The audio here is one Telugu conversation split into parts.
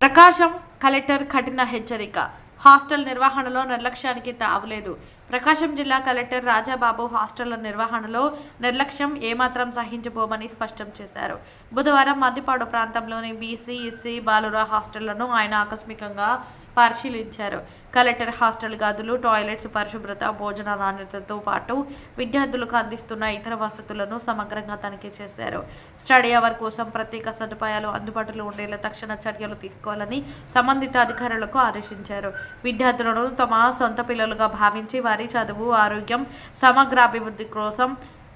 ప్రకాశం కలెక్టర్ కఠిన హెచ్చరిక. హాస్టల్ నిర్వహణలో నిర్లక్ష్యానికి తావలేదు. ప్రకాశం జిల్లా కలెక్టర్ రాజాబాబు హాస్టళ్ళ నిర్వహణలో నిర్లక్ష్యం ఏమాత్రం సహించబోమని స్పష్టం చేశారు. బుధవారం మద్దిపాడు ప్రాంతంలోని బీసీ ఎస్సీ బాలుర హాస్టళ్ళను ఆయన ఆకస్మికంగా పరిశీలించారు. కలెక్టర్ హాస్టల్ గదులు టాయిలెట్స్ పరిశుభ్రత భోజన నాణ్యతతో పాటు విద్యార్థులకు అందిస్తున్న ఇతర వసతులను సమగ్రంగా తనిఖీ చేశారు. స్టడీ అవర్ కోసం ప్రత్యేక సదుపాయాలు అందుబాటులో ఉండేలా తక్షణ చర్యలు తీసుకోవాలని సంబంధిత అధికారులకు ఆదేశించారు. విద్యార్థులను తమ సొంత పిల్లలుగా భావించి వారి చదువు ఆరోగ్యం సమగ్ర అభివృద్ధి కోసం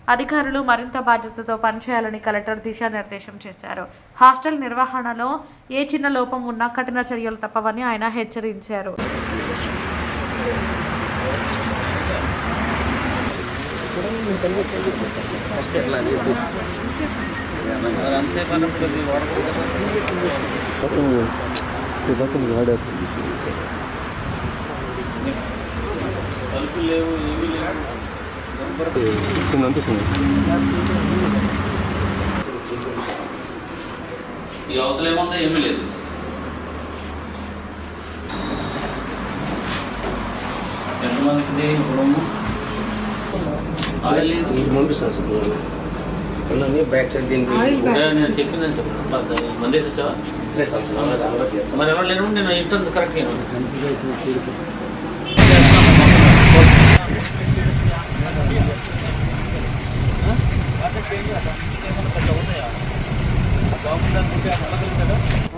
అధికారులు మరింత బాధ్యతతో పనిచేయాలని కలెక్టర్ దిశానిర్దేశం చేశారు. హాస్టల్ నిర్వహణలో ఏ చిన్న లోపం ఉన్నా కఠిన చర్యలు తప్పవని ఆయన హెచ్చరించారు. తలుపులు లేవు ఏమీ లేవు. ఈ అవతల ఏముందో? ఏమీ లేదు. ఎంతమందికి రూము? ఆయిల్ లేదు. పంపిస్తాను సార్ కొన్ని బ్యాక్ సైడ్ దీనికి నేను చెప్పిందని చెప్పు మంది వచ్చావా? మరి ఎవరు లేరు? నేను ఇంటర్ కరెక్ట్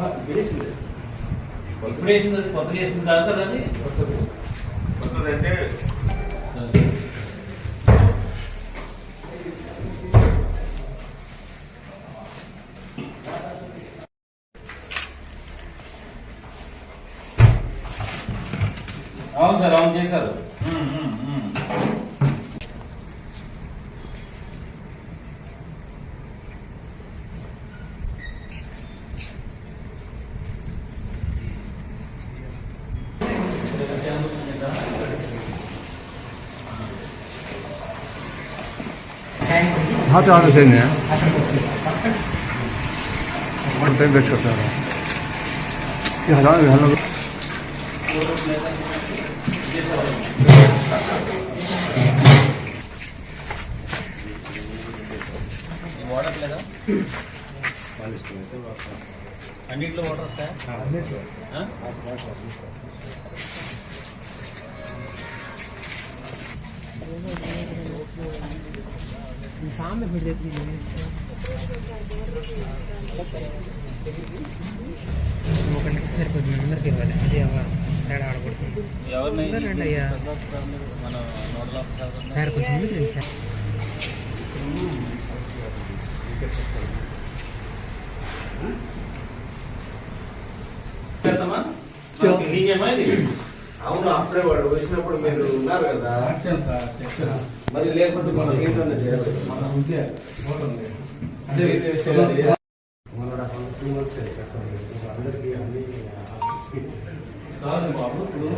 ఇప్పుడు వేసింది అది అవును సార్ అవును చేశారు. ఉమ్, ఉమ్, ఉమ్. हाथ आने से नहीं है वन टाइम वेस्ट करता है ये हजार हजार ఈ వాటర్ ఇవ్వాలి అది తేడా ఆడకూడదు ఎవరిని రండి అయ్యా. మన నోడల్ ఆఫీసర్ ఉన్నారు. సార్ కొంచెం ముందుకు రండి సార్ చేద్దామా? ఓకే, నీకేమా ఇది? అవును అప్పుడే వాడు వచ్చినప్పుడు మీరు ఉన్నారు కదా మరి లేకపోతే మనకి ఏంటంటే చేయాలి? అదే ఇది చేయాలి. మన టూ మంత్స్ అందరికీ అన్ని కాదు బాబు ఇప్పుడు